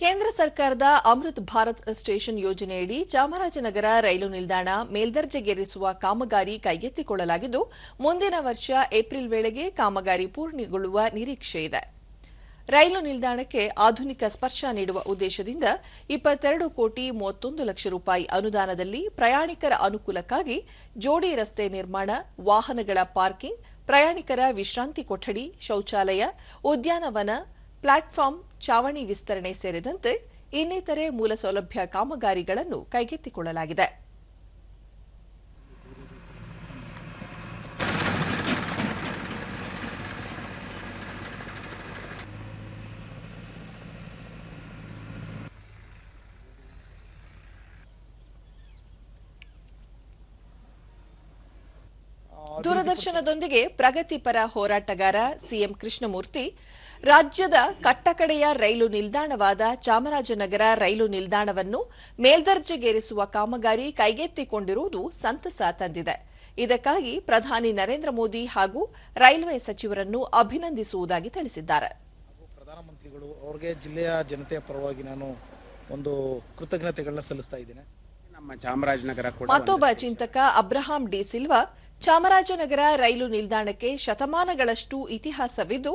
ಕೇಂದ್ರ ಸರ್ಕಾರದ ಅಮೃತ್ ಭಾರತ್ ಸ್ಟೇಷನ್ ಯೋಜನೆಯಡಿ ಚಾಮರಾಜನಗರ ರೈಲು ನಿಲ್ದಾಣ ಮೇಲ್ದರ್ಜೆಗೇರಿಸುವ ಕಾಮಗಾರಿ ಕೈಗೆತ್ತಿಕೊಳ್ಳಲಾಗಿದ್ದು, ಮುಂದಿನ ವರ್ಷ ಏಪ್ರಿಲ್ ವೇಳೆಗೆ ಕಾಮಗಾರಿ ಪೂರ್ಣಗೊಳ್ಳುವ ನಿರೀಕ್ಷೆ ಇದೆ. ರೈಲು ನಿಲ್ದಾಣಕ್ಕೆ ಆಧುನಿಕ ಸ್ಪರ್ಶ ನೀಡುವ ಉದ್ದೇಶದಿಂದ ಇಪ್ಪತ್ತೆರಡು ಕೋಟಿ ಮೂವತ್ತೊಂದು ಲಕ್ಷ ರೂಪಾಯಿ ಅನುದಾನದಲ್ಲಿ ಪ್ರಯಾಣಿಕರ ಅನುಕೂಲಕ್ಕಾಗಿ ಜೋಡಿ ರಸ್ತೆ ನಿರ್ಮಾಣ, ವಾಹನಗಳ ಪಾರ್ಕಿಂಗ್, ಪ್ರಯಾಣಿಕರ ವಿಶ್ರಾಂತಿ ಕೊಠಡಿ, ಶೌಚಾಲಯ, ಉದ್ಯಾನವನ ಪ್ಲಾಟ್ಫಾರ್ಮ್ ಚಾವಣಿ ವಿಸ್ತರಣೆ ಸೇರಿದಂತೆ ಇನ್ನಿತರೆ ಮೂಲಸೌಲಭ್ಯ ಕಾಮಗಾರಿಗಳನ್ನು ಕೈಗೆತ್ತಿಕೊಳ್ಳಲಾಗಿದೆ. ದೂರದರ್ಶನದೊಂದಿಗೆ ಪ್ರಗತಿಪರ ಹೋರಾಟಗಾರ ಸಿಎಂ ಕೃಷ್ಣಮೂರ್ತಿ ರಾಜ್ಯದ ಕಟ್ಟಕಡೆಯ ರೈಲು ನಿಲ್ದಾಣವಾದ ಚಾಮರಾಜನಗರ ರೈಲು ನಿಲ್ದಾಣವನ್ನು ಮೇಲ್ದರ್ಜೆಗೇರಿಸುವ ಕಾಮಗಾರಿ ಕೈಗೆತ್ತಿಕೊಂಡಿರುವುದು ಸಂತಸ ತಂದಿದೆ. ಇದಕ್ಕಾಗಿ ಪ್ರಧಾನಿ ನರೇಂದ್ರ ಮೋದಿ ಹಾಗೂ ರೈಲ್ವೆ ಸಚಿವರನ್ನು ಅಭಿನಂದಿಸುವುದಾಗಿ ತಿಳಿಸಿದ್ದಾರೆ. ಹಾಗೂ ಪ್ರಧಾನಮಂತ್ರಿಗಳು ಅವರಿಗೆ ಜಿಲ್ಲೆಯ ಜನತೆಯ ಪರವಾಗಿ ನಾನು ಒಂದು ಕೃತಜ್ಞತೆಗಳನ್ನ ಸಲ್ಲಿಸ್ತಾ ಇದ್ದೇನೆ. ನಮ್ಮ ಚಾಮರಾಜನಗರ ಕೂಡ ಮತ್ತೊಬ್ಬ ಚಿಂತಕ ಅಬ್ರಹಾಂ ಡಿ ಸಿಲ್ವಾ ಚಾಮರಾಜನಗರ ರೈಲು ನಿಲ್ದಾಣಕ್ಕೆ ಶತಮಾನಗಳಷ್ಟು ಇತಿಹಾಸವಿದ್ದು,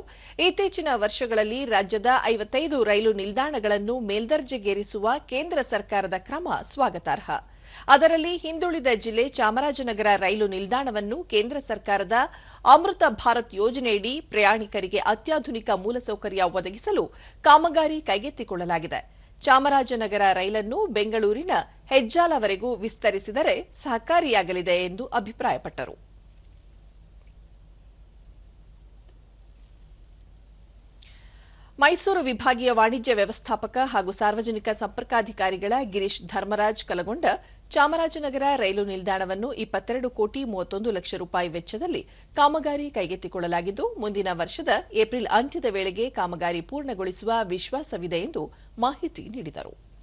ಇತ್ತೀಚಿನ ವರ್ಷಗಳಲ್ಲಿ ರಾಜ್ಯದ ಐವತ್ತೈದು ರೈಲು ನಿಲ್ದಾಣಗಳನ್ನು ಮೇಲ್ದರ್ಜೆಗೇರಿಸುವ ಕೇಂದ್ರ ಸರ್ಕಾರದ ಕ್ರಮ ಸ್ವಾಗತಾರ್ಹ. ಅದರಲ್ಲಿ ಹಿಂದುಳಿದ ಜಿಲ್ಲೆ ಚಾಮರಾಜನಗರ ರೈಲು ನಿಲ್ದಾಣವನ್ನು ಕೇಂದ್ರ ಸರ್ಕಾರದ ಅಮೃತ ಭಾರತ್ ಯೋಜನೆಯಡಿ ಪ್ರಯಾಣಿಕರಿಗೆ ಅತ್ಯಾಧುನಿಕ ಮೂಲಸೌಕರ್ಯ ಒದಗಿಸಲು ಕಾಮಗಾರಿ ಕೈಗೆತ್ತಿಕೊಳ್ಳಲಾಗಿದೆ. ಚಾಮರಾಜನಗರ ರೈಲನ್ನು ಬೆಂಗಳೂರಿನ ಹೆಜ್ಜಾಲವರೆಗೂ ವಿಸ್ತರಿಸಿದರೆ ಸಹಕಾರಿಯಾಗಲಿದೆ ಎಂದು ಅಭಿಪ್ರಾಯಪಟ್ಟರು. ಮೈಸೂರು ವಿಭಾಗೀಯ ವಾಣಿಜ್ಯ ವ್ಯವಸ್ಥಾಪಕ ಹಾಗೂ ಸಾರ್ವಜನಿಕ ಸಂಪರ್ಕಾಧಿಕಾರಿಗಳ ಗಿರೀಶ್ ಧರ್ಮರಾಜ್ ಕಲಗೊಂಡ ಚಾಮರಾಜನಗರ ರೈಲು ನಿಲ್ದಾಣವನ್ನು ಇಪ್ಪತ್ತೆರಡು ಕೋಟಿ ಮೂವತ್ತೊಂದು ಲಕ್ಷ ರೂಪಾಯಿ ವೆಚ್ಚದಲ್ಲಿ ಕಾಮಗಾರಿ ಕೈಗೆತ್ತಿಕೊಳ್ಳಲಾಗಿದ್ದು, ಮುಂದಿನ ವರ್ಷದ ಏಪ್ರಿಲ್ ಅಂತ್ಯದ ವೇಳೆಗೆ ಕಾಮಗಾರಿ ಪೂರ್ಣಗೊಳಿಸುವ ವಿಶ್ವಾಸವಿದೆ ಎಂದು ಮಾಹಿತಿ ನೀಡಿದರು.